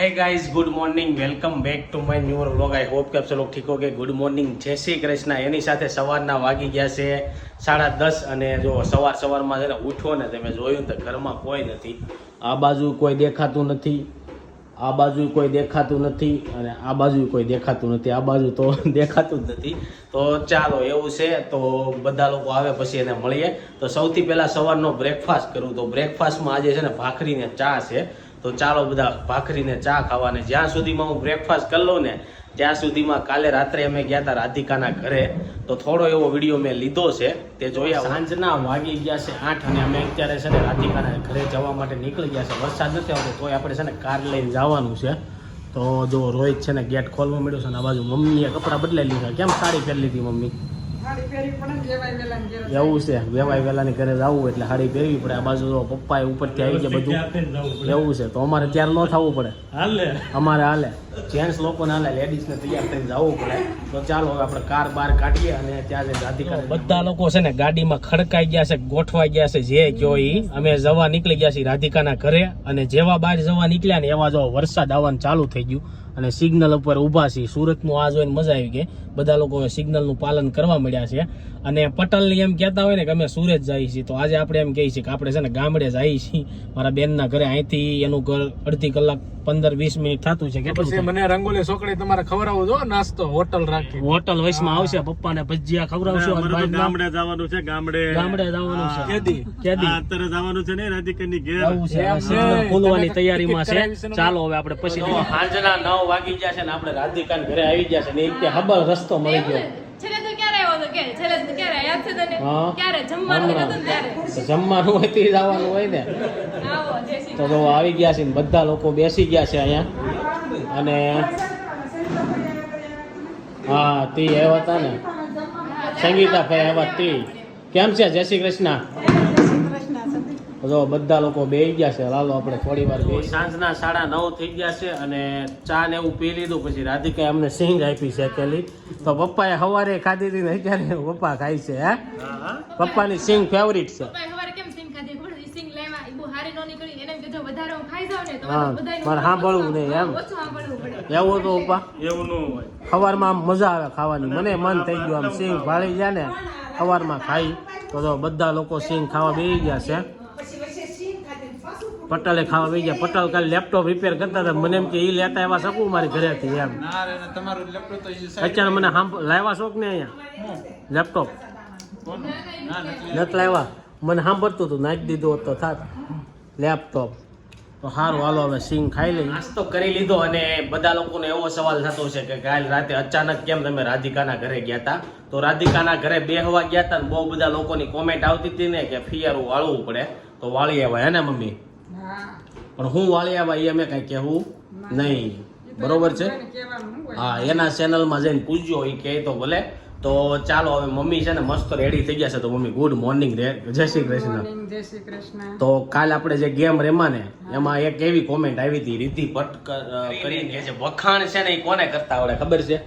hey guys good morning welcome back to my new vlog I hope કે આપ લોકો ઠીક હોગે ગુડ મોર્નિંગ જય શ્રી કૃષ્ણ એની સાથે સવારના વાગી ગયા છે સાડા દસ અને જો સવાર સવારમાં છે ને ઉઠો ને તમે જોયું ને તો ઘરમાં કોઈ નથી આ બાજુ કોઈ દેખાતું નથી આ બાજુ કોઈ દેખાતું નથી અને આ બાજુ કોઈ દેખાતું નથી આ બાજુ તો દેખાતું જ નથી તો ચાલો એવું છે તો બધા લોકો આવે પછી એને મળીએ તો સૌથી પહેલા સવારનો બ્રેકફાસ્ટ કરું તો બ્રેકફાસ્ટમાં આજે છે ને ભાખરીને ચા છે તો ચાલો બધા ભાખરીને ચા ખાવાને. જ્યાં સુધીમાં હું બ્રેકફાસ્ટ કરી લઉં ને, ત્યાં સુધીમાં કાલે રાત્રે અમે ગયા હતા રાધિકાના ઘરે. તો થોડો એવો વીડિયો મેં લીધો છે, તે જોયા સાંજના વાગી ગયા છે આઠ અને અમે અત્યારે છે ને રાધિકાના ઘરે જવા માટે નીકળી ગયા છે. વરસાદ નથી આવતો, તોય આપણે છે ને કાર લઈને જવાનું છે. તો જો રોહિત છે ને ગેટ ખોલવા મળ્યો છે ને, આ બાજુ મમ્મીએ કપડાં બદલાઈ લીધા. કેમ સાડી પહેરી લીધી મમ્મી? ને. એવું છે. વેવાય વેલાની ઘરે જવું એટલે સાડી પહેરવી પડે. આ બાજુ તો ઉપર ઉપરથી આવી ગયા બધું એવું છે. તો અમારે ત્યારે ન થવું પડે. અમારે હાલે. જેન્ટ્સ લોકોને હાલે લેડીઝને તૈયાર થઈને જવું પડે. તો ચાલો હવે આપણે કાર બાર કાઢીએ અને ત્યાં જે રાધિકા બધા લોકો છે ને ગાડીમાં ખડકાઈ ગયા છે ગોઠવાઈ ગયા છે જે કયો ઈ. અમે જવા નીકળી ગયા છીએ રાધિકાના ઘરે અને જેવા બહાર જવા નીકળ્યા ને એવા જો વરસાદ આવવાનું ચાલુ થઈ ગયું અને સિગ્નલ ઉપર ઊભા છીએ. સુરતનું આ જોઈને મજા આવી ગઈ. બધા લોકો સિગ્નલનું પાલન કરવા મળ્યા છે. અને પટલની એમ કહેતા હોય ને કે અમે સુરત જઈએ છીએ તો આજે આપણે એમ કહીએ છીએ કે આપણે છે ને ગામડે જઈએ છીએ. મારા બેનના ઘરે અહીંથી એનું ઘર અડધી કલાક પંદર વીસ મિનિટ થતું છે કેટલું પછી મને રંગોલી સોકડી તમારે ખવડાવું જો નાસ્તો હોટલ રાખી. હોટલ વૈશમાં આવશે પપ્પાને ભજીયા ખવડાવશો ગામડે જવાનું છે ગામડે ગામડે જવાનું છે. કેદી? કેદી? અત્યારે જવાનું છે ને રાધિકાની ઘેર. આવું ખોલવાની તૈયારીમાં છે. ચાલો હવે આપણે પછી સાંજના નવ વાગી ગયા છે ને આપણે રાધિકાન ઘરે આવી ગયા છે ને એક હબલ રસ્તો મળી ગયો છેલ્લે તો ક્યારે આવ્યો હતો કે છેલ્લે તો ક્યારે જમવાનું હતું ત્યારે. જમવાનું હોય તે જવાનું હોય ને. તો જો આવી ગયા છે ને બધા લોકો બેસી ગયા છે અહીંયા. અને હા તે આવ્યા હતા ને. સંગીતા ભાઈ આવ્યા તે કેમ છે? જય શ્રી કૃષ્ણ. જો બધા લોકો બેસી ગયા છે લાલો આપણે થોડી વાર સાંજના સાડા નવ થઈ ગયા છે અને ચા ને એવું પી લીધું પછી રાધિકાએ અમને સિંગ આપી છે શેકેલી તો પપ્પાએ સવારે ખાધી હતી ને અત્યારે પપ્પા ખાય છે હે? પપ્પાની સિંગ ફેવરિટ છે. મારે સાંભળવું નહીં એમ. ઓછું સાંભળવું પડે. એવું તો પપ્પા? એવું ન હોય. સવારમાં આમ મજા આવે ખાવાની. મને મન થઈ ગયું આમ સિંગ ભાળી ગયા ને સવારમાં ખાઈ. તો તો બધા લોકો સિંગ ખાવા બેસી ગયા છે. પટલે ખાવા વહી ગયા. પટલ કાલે લેપટોપ રિપેર કરતા હતા. મને એમ કે એ લેતા એવા શકું મારી ઘરેથી એમ. ના રે તમારું લેપટોપ તો ઈ સાઈડ અત્યારે મને લાવ્યા શોખ ને અહીંયા? લેપટોપ નથી લાવ્યા. મને સાંભળતું હતું નાખી દીધું હોત તો થાત. લેપટોપ તો સારું હાલો હવે સિંગ ખાઈ લઈ નાસ્તો કરી લીધો અને બધા લોકોને એવો સવાલ થતો છે કે કાલ રાતે અચાનક કેમ તમે રાધિકાના ઘરે ગયા હતા તો રાધિકાના ઘરે બેહવા ગયા હતા ને બહુ બધા લોકોની કોમેન્ટ આવતી હતી ને કે ફિયારું વાળવું પડે. તો વાળી આવ્યા હે ને મમ્મી? પણ હું વાળી ભાઈ અમે કઈ કહેવું નહીં. બરોબર છે? હા એના ચેનલમાં જઈને પૂછજો એ કહે તો ભલે. તો ચાલો હવે મમ્મી છે ને મસ્ત રેડી થઈ ગયા છે તો મમ્મી ગુડ મોર્નિંગ રે. જય શ્રી કૃષ્ણ. જય શ્રી કૃષ્ણ. તો કાલ આપણે જે ગેમ રેમા ને એમાં એક એવી કોમેન્ટ આવી હતી રીતિ ભટ્ટ કરીને. કે છે વખાણ છે ને એ કોને કરતા આવડે ખબર છે?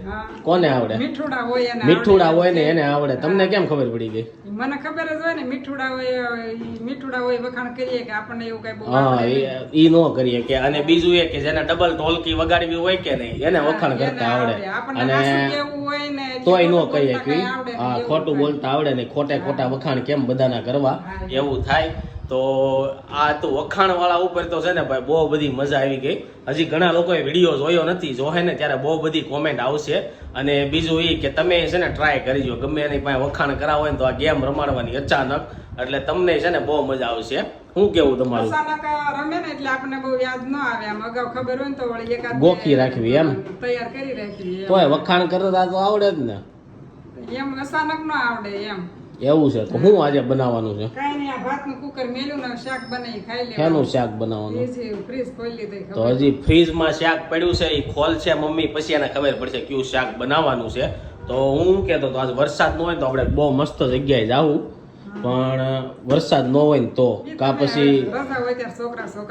કોને આવડે? મીઠુડા હોય એને મીઠુડા હોય ને એને આવડે. તમને કેમ ખબર પડી ગઈ? મને ખબર જ હોય ને મીઠુડા હોય ઈ મીઠુડા હોય વખાણ કરીએ કે આપણને એવું કઈ હા ઈ નો કરીએ કે અને બીજું એ કે જેને ડબલ ઢોલકી વગાડવી હોય કે નહીં એને વખાણ કરતા આવડે. અને તોય નો કહીએ હા ખોટું બોલતા આવડે ને ખોટે ખોટા વખાણ કેમ બધાના કરવા? એવું થાય. તો આ તો વખાણ વાળા ઉપર તો છે ને ભાઈ બહુ બધી મજા આવી ગઈ. હજી ઘણા લોકોએ વીડિયો જોયો નથી જોહે ને ત્યારે બહુ બધી કોમેન્ટ આવશે. અને બીજું એ કે તમે છે ને ટ્રાય કરીજો ગમે એની પાસે વખાણ કરાવો હોય ને તો આ ગેમ રમાડવાની અચાનક. એટલે તમને છે ને બહુ મજા આવશે. હું કેવું તમારું? રમે ને એટલે આપણને બહુ યાદ ન આવે. આમ અગાઉ ખબર હોય ને તો ગોખી રાખવી એમ? તૈયાર કરી રાખવી. તોય વખાણ કરતા તો આવડે જ ને. એમ અચાનક ન આવડે એમ. એવું છે? તો હું આજે બનાવવાનું છે? કાઈ નહીં આ ભાતનું કુકર મેલું ને શાક બનાવી ખાઈ શેનું લેવાનું શાક બનાવવાનું? ફ્રીજ ખોલી લીધી તો હજી ફ્રીજમાં શાક પડ્યું છે એ ખોલ છે મમ્મી પછી એને ખબર પડશે કયું શાક બનાવવાનું છે. તો હું કેતો કહેતો તો આજ વરસાદ ન હોય તો આપણે બહુ મસ્ત જગ્યાએ જાવું. પણ વરસાદ ન હોય ને તો કા પછી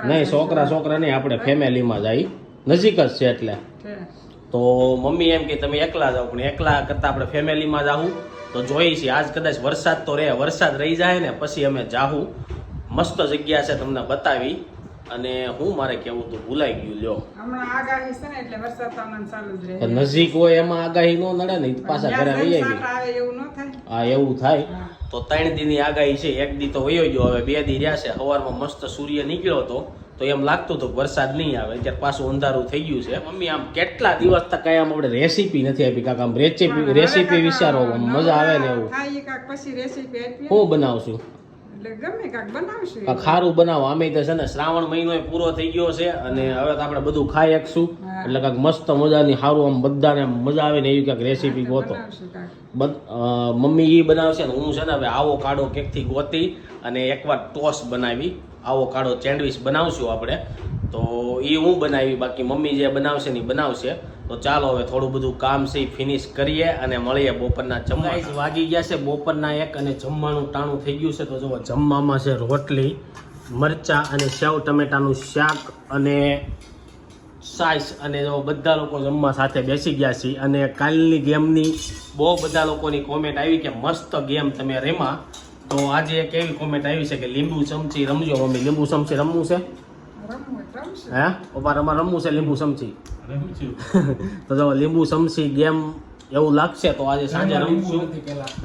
નહીં છોકરા છોકરા નહીં આપણે ફેમિલીમાં જાય. નજીક જ છે એટલે. તો મમ્મી એમ કે તમે એકલા જાઓ પણ એકલા કરતાં આપણે ફેમિલીમાં જાવું તો જોઈએ છીએ આજ કદાચ વરસાદ તો રહે વરસાદ રહી જાય ને પછી અમે જાહું. મસ્ત જગ્યા છે તમને બતાવી અને હું મારે કેવું તું ભૂલાઈ ગયું લ્યો. નજીક હોય એમાં આગાહી નો નડે ને પાછા ઘરે વહી આવી હા એવું થાય. તો ત્રણ દીની આગાહી છે એક દી તો વયો ગયો હવે બે દી રહ્યા છે સવારમાં મસ્ત સૂર્ય નીકળ્યો હતો. તો એમ લાગતું હતું વરસાદ નહીં આવે ત્યારે પાછું અંધારું થઈ ગયું છે. મમ્મી આમ કેટલા દિવસ તક આમ આપણે રેસીપી નથી આપી કાકા આમ રેસીપી રેસીપી વિચારો મજા આવે ને એવું. પછી રેસીપી હું બનાવશું? ખારું બનાવો આમે તો છે ને શ્રાવણ મહિનો પૂરો થઈ ગયો છે અને હવે તો આપણે બધું ખાઈ શકશું. એટલે કાંક મસ્ત મજાની સારું આમ બધાને મજા આવે ને એવી કાંઈક રેસીપી ગોતો. મમ્મી એ બનાવશે ને હું છે ને હવે આવો કાઢો કેકથી ગોતી અને એકવાર ટોસ બનાવી. આવો કાળો સેન્ડવિચ બનાવશું આપણે. તો એ હું બનાવી, બાકી મમ્મી જે બનાવશે ને એ બનાવશે. તો ચાલો હવે થોડું બધું કામ છે એ ફિનિશ કરીએ અને મળીએ બપોરના જમવા. વાગી ગયા છે બપોરના એક અને જમવાનું ટાણું થઈ ગયું છે. તો જુઓ, જમવામાં છે રોટલી, મરચાં અને સેવ, ટમેટાનું શાક અને સાઈસ. અને જો બધા લોકો જમવા સાથે બેસી ગયા છે અને કાલની ગેમની બહુ બધા લોકોની કોમેન્ટ આવી કે મસ્ત ગેમ તમે રમ્યા. તો આજે એક એવી કોમેન્ટ આવી છે કે લીંબુ ચમચી રમજો મમ્મી. લીંબુ ચમચી રમવું છે? રમવું હે? પપ્પા અમારે રમવું છે લીંબુ ચમચી? તો જો લીંબુ ચમચી ગેમ એવું લાગશે તો આજે સાંજે રમશું.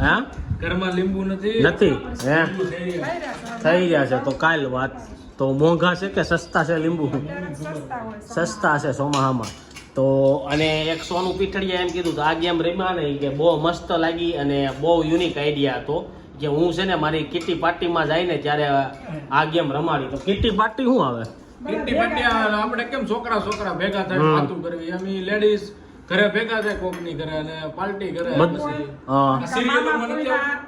હે? ઘરમાં લીંબુ નથી? નથી. હે? થઈ રહ્યા છે. થઈ રહ્યા છે. તો કાલ વાત તો મોંઘા છે કે સસ્તા છે લીંબુ? સસ્તા છે સોમાહામાં તો અને એક સોનું પીઠળિયા એમ કીધું તો આ ગેમ રમ્યા ને કે બહુ મસ્ત લાગી અને બહુ યુનિક આઈડિયા હતો. કે હું છે ને મારી કિટી પાર્ટીમાં ને ત્યારે આ ગેમ રમાડી. તો કિટી પાર્ટી શું આવે? કીટી પાર્ટી આપણે કેમ છોકરા છોકરા ભેગા થાય વાતું કરવી? એમ લેડીઝ ઘરે ભેગા થાય કોકની ઘરે અને પાર્ટી કરે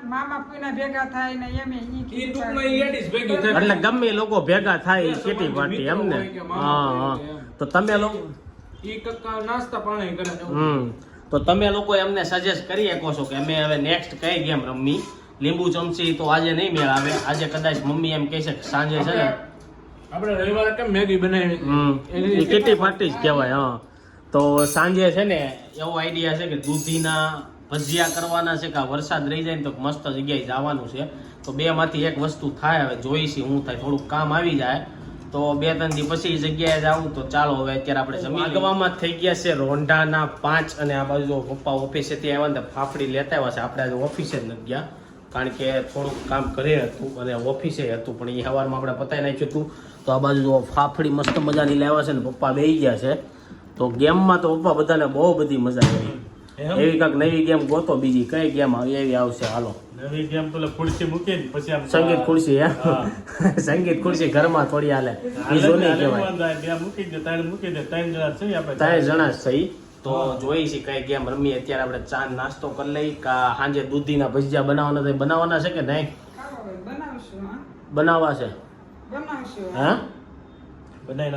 મામા પુઈના- ભેગા થાય ને એમ ઈ ટૂંકમાં લેડીઝ ભેગી થાય. એટલે ગમે એ લોકો ભેગા થાય કિટી પાર્ટી એમ ને. હા હા. તો તમે લોકો ઈ કક્કા નાસ્તા પાણી કરે હમ. તો તમે લોકો એમને સજેસ્ટ કરી શકો છો કે અમે હવે નેક્સ્ટ કઈ ગેમ રમવી લીંબુ ચમચી તો આજે નહીં મેળ આવે. આજે કદાચ મમ્મી એમ કહે છે કે સાંજે છે ને. આપણે રવિવારે કેમ મેગી બનાવી? એ કિટી પાર્ટી જ કહેવાય હા. તો સાંજે છે ને એવો આઈડિયા છે કે દૂધીના ભજીયા કરવાના છે કે આ વરસાદ રહી જાય ને તો મસ્ત જગ્યાએ જવાનું છે. તો બે માંથી એક વસ્તુ થાય હવે જોઈશી હું થાય થોડુંક કામ આવી જાય. તો બે ત્રણ દી પછી જગ્યાએ જાઉં તો ચાલો હવે અત્યારે આપણે જમી આગવામાં થઈ ગયા છે રોંઢાના પાંચ અને આ બાજુ પપ્પા ઓફિસેથી આવ્યા ને ફાફડી લેતા આવ્યા છે. આપણે આજે ઓફિસે જ નથી ગયા. કારણ કે થોડુંક કામ કરે હતું અને ઓફિસે હતું પણ એ સવારમાં આપણે પતાવી નાખ્યું હતું. તો આ બાજુ ફાફડી મસ્ત મજાની લાવ્યા છે ને પપ્પા બેસી ગયા છે. તો ગેમમાં તો પપ્પા બધાને બહુ બધી મજા આવી. એવી કાંઈક નવી ગેમ ગોતો બીજી કઈ ગેમ એવી આવશે હાલો. નવી ગેમ પેલા ખુરશી મૂકીને પછી આમ સંગીત ખુરશી હે? સંગીત ખુરશી ઘરમાં થોડી હાલે. બીજો નહીં કહેવાય. બે મૂકી દે ત્રણ મૂકી દે ત્રણ જણા છીએ આપણે ત્રણ જણા. સહી તો જોઈ છે કઈ ગેમ રમીએ. અત્યારે આપણે ચા નાસ્તો કરી લઈ કા સાંજે દૂધીના ભજીયા બનાવવાના છે. બનાવવાના છે કે નહીં? બનાવવા છે? હા?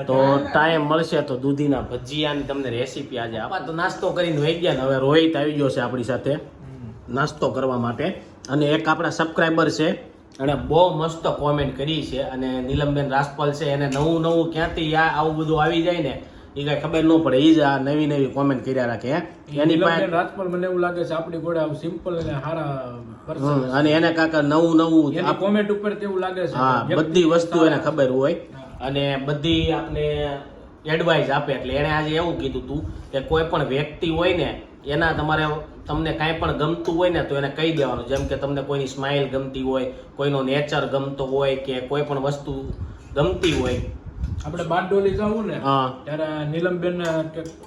તો ટાઈમ મળશે તો દૂધીના ભજીયાની તમને રેસીપી આજે. આપા તો નાસ્તો કરીને વહી ગયા ને હવે રોહિત આવી ગયો છે આપણી સાથે. નાસ્તો કરવા માટે. અને એક આપણા સબસ્ક્રાઈબર છે. અને બહુ મસ્ત કોમેન્ટ કરી છે. અને નીલમબેન રાસપાલ છે. એને નવું નવું ક્યાંથી આ આવું બધું આવી જાય ને એ કાંઈ ખબર ન પડે. એ જ આ નવી નવી કોમેન્ટ કર્યા રાખે એની પાસે રાજપાલ મને એવું લાગે છે આપણી ઘોડે આમ સિમ્પલ અને સારા અને એને કાકા નવું નવું આ કોમેન્ટ ઉપર તેવું લાગે છે. હા બધી વસ્તુ એને ખબર હોય. અને બધી આપને એડવાઇસ આપે. એટલે એણે આજે એવું કીધું હતું કે કોઈ પણ વ્યક્તિ હોય ને એના તમારે તમને કાંઈ પણ ગમતું હોય ને તો એને કહી દેવાનું. જેમ કે તમને કોઈની સ્માઇલ ગમતી હોય કોઈનો નેચર ગમતો હોય કે કોઈ પણ વસ્તુ ગમતી હોય આપણે બારડોલી જવું ને હા. ત્યારે નીલમબેન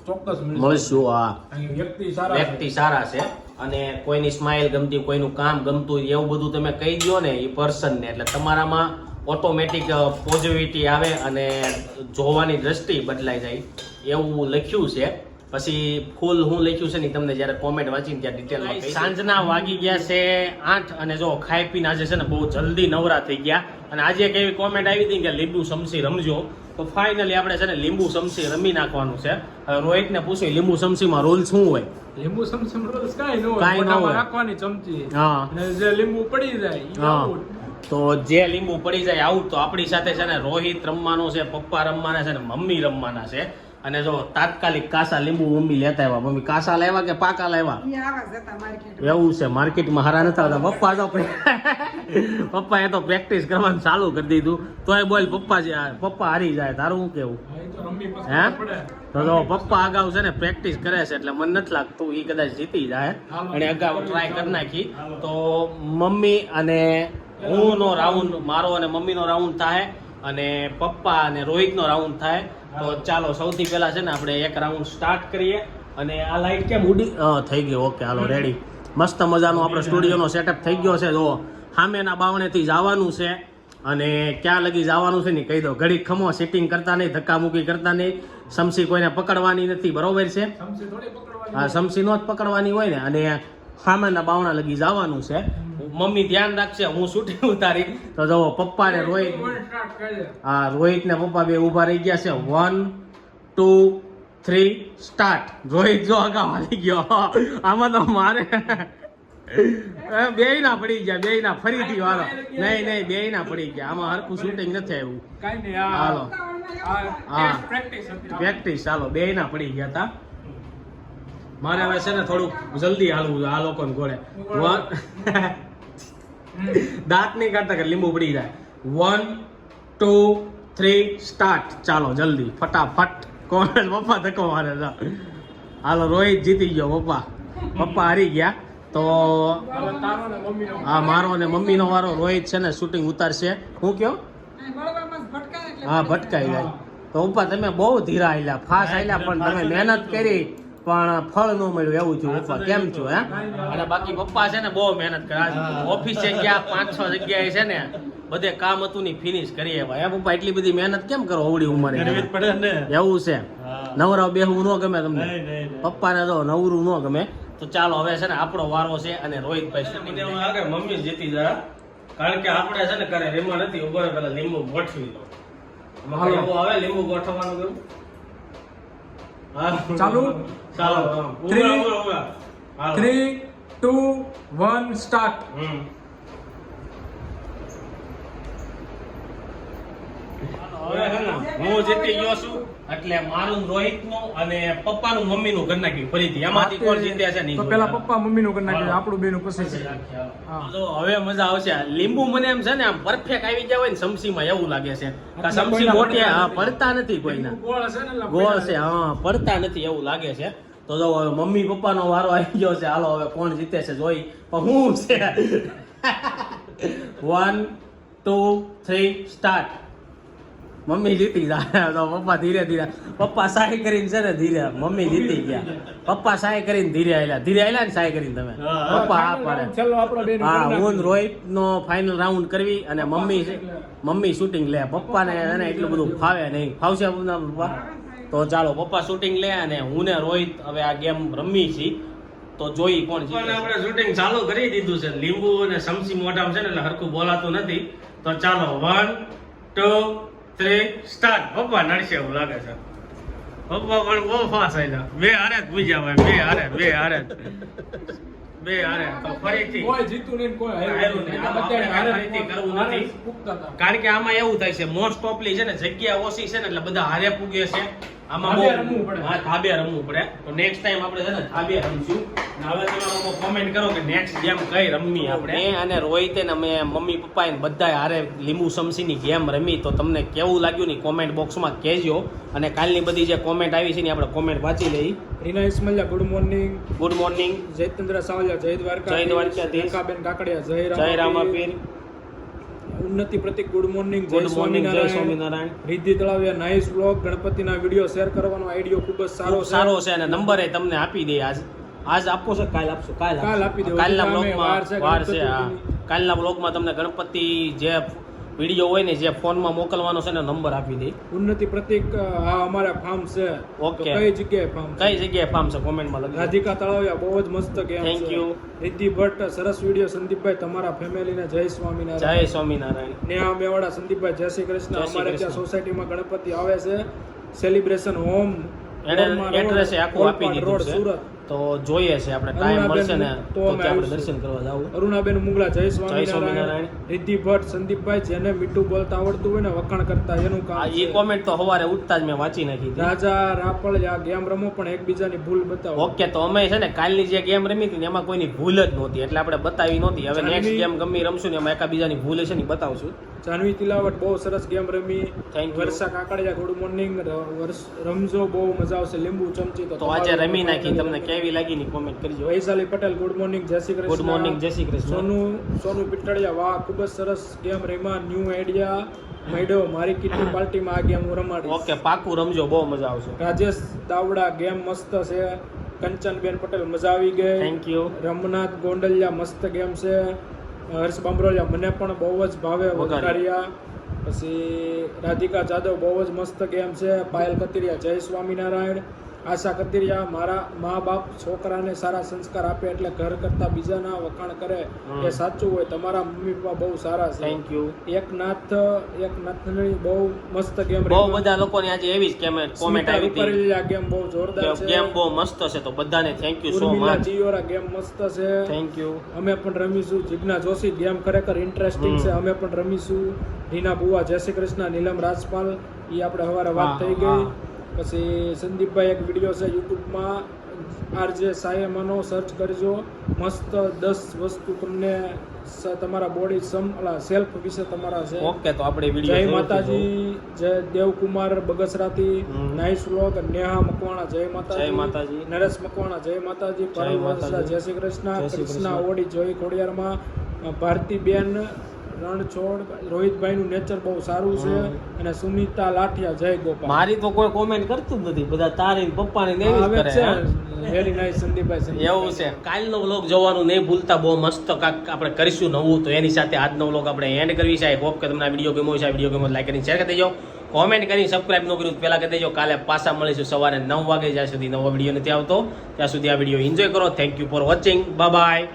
ચોક્કસ મળશે. હા. વ્યક્તિ સારા. વ્યક્તિ સારા છે અને કોઈની સ્માઇલ ગમતી કોઈનું કામ ગમતું એવું બધું તમે કહી દો ને એ પર્સનને એટલે તમારામાં ઓટોમેટિક પોઝિટિવિટી આવે અને જોવાની દ્રષ્ટિ બદલાઈ જાય. એવું લખ્યું છે. પછી ફૂલ હું લખ્યું છે ને તમને જ્યારે કોમેન્ટ વાંચીને ત્યાં ડિટેલ સાંજના વાગી ગયા છે આઠ અને જો ખાઈ પીને આજે છે ને બહુ જલ્દી નવરા થઈ ગયા. અને આજે એક એવી કોમેન્ટ આવી હતી કે લીંબુ સમસી રમજો. તો ફાઇનલી આપણે છે ને લીંબુ સમસી રમી નાખવાનું છે. હવે રોહિતને પૂછ્યું લીંબુ સમસીમાં રોલ શું હોય? લીંબુ સમસમ રોલ્સ કાંઈ ન હોય. કાંઈ ન મોઢામાં હોય. રાખવાની ચમચી. હા. જે લીંબુ પડી જાય તો જે લીંબુ પડી જાય આવું તો આપણી સાથે છે ને રોહિત રમવાનો છે પપ્પા રમવાના છે ને મમ્મી રમવાના છે. અને જો તાત્કાલિક કાસા લીંબુ મમ્મી લેતા આવ્યા. મમ્મી કાસા લાવ્યા કે પાકા લાવ્યા? ઈ આવા જ હતા માર્કેટ એવું છે માર્કેટમાં હારા નથી આવતા. પપ્પા તો પપ્પા એ તો પ્રેક્ટિસ કરવાનું ચાલુ કરી દીધું. તો એ બોલ પપ્પા છે પપ્પા હારી જાય. તારું શું કેવું? હે તો જો પપ્પા અગાઉ છે ને પ્રેક્ટિસ કરે છે એટલે મને નથી લાગતું એ કદાચ જીતી જાય. અને અગાઉ ટ્રાય કરી નાખી. તો મમ્મી અને હું નો રાઉન્ડ મારો અને મમ્મીનો રાઉન્ડ થાય અને પપ્પા અને રોહિતનો રાઉન્ડ થાય તો ચાલો સૌથી પહેલા છે ને આપણે એક રાઉન્ડ સ્ટાર્ટ કરીએ. અને આ લાઈટ કેમ ઉડી થઈ ગયો ઓકે હાલો રેડી મસ્ત મજાનો આપણો સ્ટુડિયોનો સેટઅપ થઈ ગયો છે. જો સામેના બાવણેથી જવાનું છે. અને ક્યાં લગી જવાનું છે ને કહી દો. ઘડી ખમો સિટિંગ કરતા નહીં ધક્કા મૂકી કરતા નહીં. સમસી કોઈને પકડવાની નથી બરોબર છે? હા સમસી નો જ પકડવાની હોય ને. અને સામેના બાવણા લગી જવાનું છે. મમ્મી ધ્યાન રાખશે હું શૂટિંગ ઉતારી તો જવો પપ્પા ને રોહિત. હા રોહિત ને પપ્પા બે ઊભા રહી ગયા છે. One two three start Rohit જો આગા વાલી ગયો. આમાં તો મારે બે ના પડી ગયા બે ના ફરીથી વાળો નહીં નહીં બે ના પડી ગયા. આમાં હરખું શૂટિંગ નથી આવ્યું. હાલો. હા. પ્રેક્ટિસ ચાલો બે ના પડી ગયા તા. મારે હવે છે ને થોડુંક જલ્દી હાલવું આ લોકોને ઘોડે વન દાંત નહીં કાઢતા કે લીંબુ પડી જાય. વન ટુ થ્રી સ્ટાર્ટ ચાલો, જલ્દી. ફટાફટ. કોણ પપ્પા ધક્કો મારે હાલો, રોહિત જીતી ગયો, પપ્પા. પપ્પા હારી ગયા. તો હા તારો ને મમ્મીનો મારો વારો. રોહિત છે ને શૂટિંગ ઉતારશે. હું કયો? હા, ભટકાઈ જાય. તો પપ્પા, તમે બહુ ધીરા આવ્યા ફાસ્ટ આવ્યા પણ તમે મહેનત કરી. પણ ફળ ન મળ્યું એવું થયું ઉપર. કેમ છો હે? અને બાકી પપ્પા છે ને બહુ મહેનત કરે. ઓફિસે ગયા પાંચ છ જગ્યાએ છે ને બધે કામ હતું ની ફિનિશ કરીએ ભાઈ હે પપ્પા એટલી બધી મહેનત કેમ કરો ઓવડી ઉંમરે? ને. એવું છે. નવરા બેહવું ન ગમે તમને? પપ્પા. પપ્પાને તો નવરું ન ગમે. તો ચાલો હવે છે ને આપણો વારો છે અને રોહિતભાઈ મમ્મી જીતી જરા કારણ કે આપણે છે ને કરે રેમાં નથી ઊભો પેલા લીંબુ ગોઠવી દો. લીંબુ ગોઠવવાનું હા ચાલુ? ચાલો. Three two one start hmm. હવે છે ને હું જીતી ગયો છું એટલે મારું રોહિતનું અને પપ્પાનું મમ્મીનું કરી નાખ્યું ફરીથી. એમાંથી કોણ જીત્યા છે નહીં પેલા પપ્પા મમ્મીનું કરી નાખ્યું આપણું બેનું પછી છે. તો હવે મજા આવશે. લીંબુ મને એમ છે ને આમ પરફેક્ટ આવી ગયા હોય ને સમસીમાં એવું લાગે છે. સમસી મોટી પડતા હા પડતા નથી કોઈના. ગોળ છે હા પડતા નથી એવું લાગે છે. તો જો હવે મમ્મી પપ્પાનો વારો આવી ગયો છે હાલો હવે કોણ જીતે છે જોઈ. પણ હું છે? One two three start mummy જીતી જાય તો પપ્પા ધીરે ધીરે પપ્પા સાય કરીને છે ને ધીરે મમ્મી જીતી ગયા. પપ્પા સાય કરીને ધીરે આયલા. ધીરે આયલા ને સાય કરીને તમે? પપ્પા હા પાડે. ચાલો આપણો બેન હા હું રોહિત નો ફાઇનલ રાઉન્ડ કરવી અને મમ્મી છે મમ્મી શૂટિંગ લે. પપ્પાને એને એટલું બધું ફાવે નહીં. ફાવશે પપ્પા? તો ચાલો પપ્પા શૂટિંગ લે અને હું ને રોહિત હવે આ ગેમ રમી છી તો જોઈ કોણ જીતે આપણે શૂટિંગ ચાલુ કરી દીધું છે. લીંબુ અને સમસી મોઢામાં છે ને એટલે હરખું બોલાતું નથી. તો ચાલો વન ટુ થ્રી સ્ટાર્ટ પપ્પા નડશે એવું લાગે છે પપ્પા પણ બહુ ફાસ આયલા બે હારે જ પૂજ્યા હોય બે હારે બે હારે. બે હારે તો ફરીથી કોઈ જીતું નહીં કોઈ હાર્યું નહીં. હારે ફરીથી કરવું નથી. કારણ કે આમાં એવું થાય છે મોસ્ટ ઓફલી છે ને જગ્યા ઓછી છે ને એટલે બધા હારે પૂગે છે આમાં બહુ રમવું પડે. હા ધાબે રમવું પડે. તો નેક્સ્ટ ટાઈમ આપણે છે ને ધાબે રમશું. હવે તમે લોકો કોમેન્ટ કરો કે નેક્સ્ટ ગેમ કઈ રમવી આપણે. અને રોહિતે ને અમે મમ્મી પપ્પા ને બધા હારે લીંબુ સમસીની ગેમ રમી. તો તમને કેવું લાગ્યું ને કોમેન્ટ બોક્સમાં કહેજો. અને કાલની બધી જે કોમેન્ટ આવી છે ને આપણે કોમેન્ટ વાંચી લઈ. Reena Ismailiya good morning. Good morning. Jaytendra Savaliya જય દ્વારકા જય દ્વારકા કાકડિયા જય જય રામાપીર. ઉન્નતિ પ્રતિક ગુડ મોર્નિંગ જય ગુડ મોર્નિંગ જય સ્વામિનારાયણ. રિદ્ધિ તળાવિયા નાઇસ બ્લોગ ગણપતિના વીડિયો શેર કરવાનો આઈડિયો ખૂબ જ સારો સારો છે અને નંબર એ તમને આપી દે આજ આજ આપો છો કાલ આપશો? કાલ કાલ આપી દે. કાલના બ્લોગમાં વાર છે કાલના બ્લોગમાં તમને ગણપતિ જે વીડિયો હોય ને જે ફોનમાં મોકલવાનો છે ને નંબર આપી દે. ઉન્નતિ પ્રતિક આ અમારા ફાર્મ છે. ઓકે. કઈ જગ્યાએ ફાર્મ કઈ જગ્યાએ ફાર્મ છે? કોમેન્ટમાં લખી રાધિકા તળાવિયા બહુ જ મસ્ત game thank you Riddhi Bhatt સરસ વીડિયો સંદીપભાઈ તમારા ફેમિલીને જય સ્વામિનારાયણ. જય સ્વામિનારાયણ. નેહા મેવાડા સંદીપભાઈ જય શ્રી કૃષ્ણ. અમારે ત્યાં સોસાયટીમાં ગણપતિ આવે છે. સેલિબ્રેશન હોમ એડ્રેસ આખું આપી દીધું છે. સુરત. તો જોઈએ છે આપણે ટાઈમ મળશે ને તો આપણે દર્શન કરવા જાવું. અરુણાબેન મુગલા જય સ્વામિનારાયણ. રિદ્ધિ ભટ્ટ સંદીપભાઈ જેને મીઠું બોલતા આવડતું હોય ને વખાણ કરતા એનું કામ એ કોમેન્ટ તો સવારે ઉઠતા જ મેં વાંચી નાખી રાજા રાપળ આ ગેમ રમો પણ એકબીજાની ભૂલ બતાવો. ઓકે તો અમે છે ને કાલની જે ગેમ રમી હતી એમાં કોઈની ભૂલ જ નહોતી એટલે આપણે બતાવી નહોતી. હવે નેક્સ્ટ ગેમ ગમી રમશું ને એમાં એકાબીજાની ભૂલ હશે ને બતાવશું. જાનવી તિલાવટ બહુ સરસ ગેમ રમી. Thank. Varsha Kakadiya good morning. રમજો બહુ મજા આવશે. લીંબુ ચમચી તો આજે રમી નાખી તમને. કેવી લાગી ની કોમેન્ટ કરજો વૈશાલી પટેલ ગુડ મોર્નિંગ જય શ્રી કૃષ્ણ. ગુડ મોર્નિંગ જય શ્રી કૃષ્ણ. સોનુ સોનુ પિટળિયા વાહ ખૂબ જ સરસ ગેમ રેમા ન્યૂ આઈડિયા મેડો મારી કિટની પાર્ટીમાં આ ગેમ હું રમાડીશ. ઓકે પાકું રમજો બહુ મજા આવશે. રાજેશ દાવડા ગેમ મસ્ત છે. કંચનબેન પટેલ મજા આવી ગઈ. થેન્ક યુ રમનાથ ગોંડલિયા મસ્ત ગેમ છે. હર્ષ બામરોલિયા મને પણ બહુ જ ભાવે વઘારી. વઘારિયા. પછી રાધિકા જાદવ બહુ જ મસ્ત ગેમ છે. પાયલ કતિરિયા જય સ્વામિનારાયણ. આશા કતિરિયા મારા મા બાપ છોકરાને સારા સંસ્કાર આપે એટલે ઘર કરતા બીજાના વખાણ કરે. એ સાચું હોય તમારા મમ્મી પપ્પા બહુ સારા છે. થેન્ક યુ એક નાથ એક નાથની બહુ મસ્ત ગેમ બહુ બધા લોકોની આજે એવી જ કોમેન્ટ આવી હતી. આ ગેમ બહુ જોરદાર છે. ગેમ બહુ મસ્ત છે તો બધાને thank you so much જીઓરા game મસ્ત છે. થેન્ક યુ અમે પણ રમીશું. જિજ્ઞા જોશી ગેમ ખરેખર ઇન્ટરેસ્ટિંગ છે. અમે પણ રમીશું. રીના બુવા જય શ્રી કૃષ્ણ નીલમ રાજપાલ એ આપણે હવારે વાત થઈ ગઈ. પછી સંદીપભાઈ એક વીડિયો છે યુટ્યુબમાં આરજે સાયમાનો સર્ચ કરજો. મસ્ત દસ વસ્તુ તમને તમારા બોડી સમ સેલ્ફ વિશે તમારા છે ઓકે તો આપણે જય માતાજી જય દેવકુમાર બગસરાથી નાઈસ વ્લોગ નેહા મકવાણા જય માતાજી. જય માતાજી. નરેશ મકવાણા જય માતાજી. પરમ જય શ્રી કૃષ્ણ. કૃષ્ણા. ઓડી જોઈ ખોડિયારમાં. ભારતી ભારતીબેન રણછોડ રોહિતભાઈનું નેચર બહુ સારું છે અને સુનિતા લાઠિયા જય ગોપાલ. મારી તો કોઈ કોમેન્ટ કરતું જ નથી. બધા તારી પપ્પાની ને કરે છે. વેરી નાઇસ સંદીપભાઈ. એવું છે. કાલનો વ્લોગ જોવાનું નહીં ભૂલતા બહુ મસ્ત કાંક આપણે કરીશું નવું. તો એની સાથે આજનો વ્લોગ આપણે એન્ડ કરવી છે આઈ હોપ કે તમને આ વીડિયો ગમ્યો છે આ વીડિયો ગમ્યો લાઈક કરીને શેર કરી દેજો. કોમેન્ટ કરીને સબસ્ક્રાઇબ ન કર્યું પહેલાં કરી દેજો. કાલે પાછા મળીશું સવારે નવ વાગે જ્યાં સુધી નવો વીડિયો નથી આવતો. ત્યાં સુધી આ વીડિયો એન્જોય કરો. Thank you for watching bye